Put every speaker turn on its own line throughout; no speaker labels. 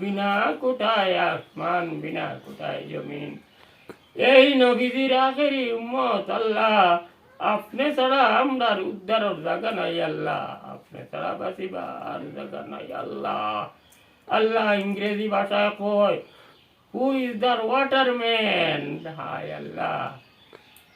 বিনা কোটায় আসমান, বিনা কোটায় জমিন। এই নবীজির আখেরি উম্মত আল্লাহ। আপনি ছাড়া আমরার উদ্ধারের জায়গা নাই আল্লাহ। আপনি ছাড়া বাঁচিবার জায়গা নাই আল্লাহ। আল্লাহ ইংরেজি ভাষায় কয় হু ইজ দ্য ওয়াটারম্যান হায় আল্লাহ।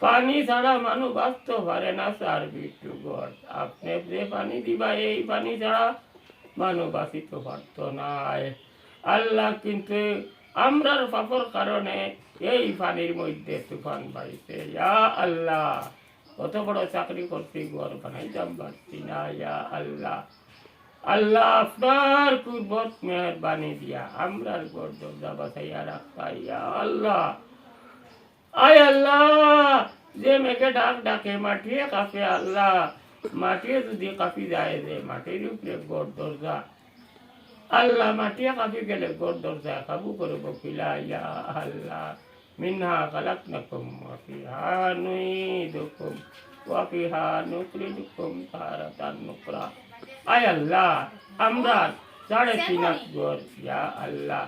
পানি ছাড়া মানুষ বাঁচতে পারে না স্যার বিট্টু গড। আপনি যে পানি দিবা, এই পানি ছাড়া মানুষ বাঁচিতে পারতো না আল্লাহ কিন্তু আমরার পাপর কারণে এই পানির মধ্যে তুফান বাড়িতে ইয়া আল্লাহ, কত বড় চাকরি করতে ঘর বানাইতাম পারছি না, ইয়া আল্লাহ। আল্লাহ আপনার কুর্বত মেহরবানি দিয়া আমরার ঘর দরজা বাসাইয়া রাখা ইয়া আল্লাহ। আয় আল্লাহ, যে মেঘে ডাক ডাকে মাটিয়ে কাঁপে আল্লাহ। মাটিয়ে যদি কাঁপি যায় যে মাটির উপরে গড় দরজা। আল্লাহ মাটিয়ে কাঁপি গেলে গড় দরজা কাবু করব কিলা ইয়া আল্লাহ। মিনহা খালাকনাকুম ওয়া ফিহা নুইদুকুম ওয়া ফিহা নুখরিজুকুম তারাতান নুকরা আয় আল্লাহ, আমরা সাড়ে তিন গড় ইয়া আল্লাহ।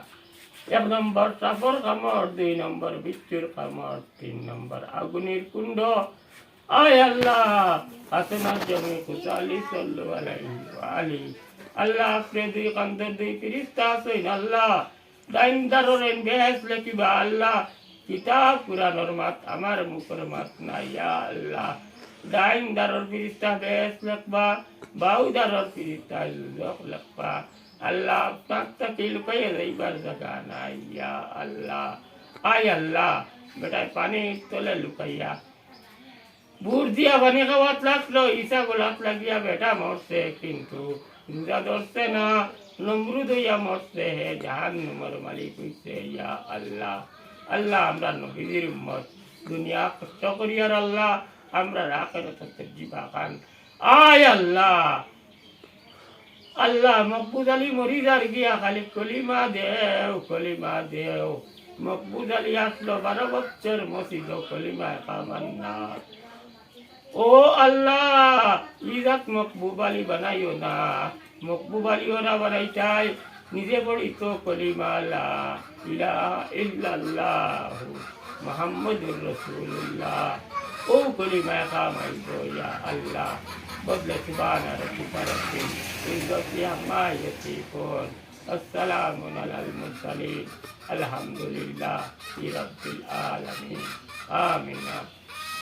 এক নম্বর সাপর কামড়, দুই নম্বর বিচ্ছুর কামড়, তিন নম্বর আগুনের কুণ্ড। আয় আল্লাহ, হাসনার জমি কুশালি সল্লু আলাইহি আলি আল্লাহ আপনি দুই কান্তর দুই ফিরিস্তা আছেন আল্লাহ। ডাইন দারোরেন বেহেস লেখিবা আল্লাহ। কিতাব কুরানোর মাত, আমার মুখের মাত ইয়া আল্লাহ। ডাইন দারোর ফিরিস্তা বেহেস লেখবা, বাউ দারোর ফিরিস্তা জোক লেখবা। আল্লাহ আপনার তাকে লুকাইয়ে যাইবার নাই ইয়া আল্লাহ। আয় আল্লাহ, বেটায় পানি তলে লুকাইয়া বুট দিয়া খাওয়াত লাগল ইসা গোলাপ লাগিয়া বেটা মরছে, কিন্তু রোজা ধরছে না আল্লাহ। আমরা নবীজির উম্মত। দুনিয়া কষ্ট করিয়ার আল্লাহ আল্লাহ! আল্লাহ মকবুদ আলী মরিদার গিয়া খালি কলিমা দেও কলিমা দেও। মকবুদ আলী আসলো বারো বছর মসজিদ, কলিমা কামান্না ও আল্লাহ ইজাত মকবুব আলী বানাইও না মকবুব আলী ওরা বানাইটাই নিজে পড়ি তো কলিমা লা ইলাহা ইল্লাল্লাহ মুহাম্মদুর রাসূলুল্লাহ ও কলিমা কামাইতো ইয়া আল্লাহ بدل سبحان ربك رب العزة عما يصفون السلام على المرسلين الحمد لله رب العالمين آمين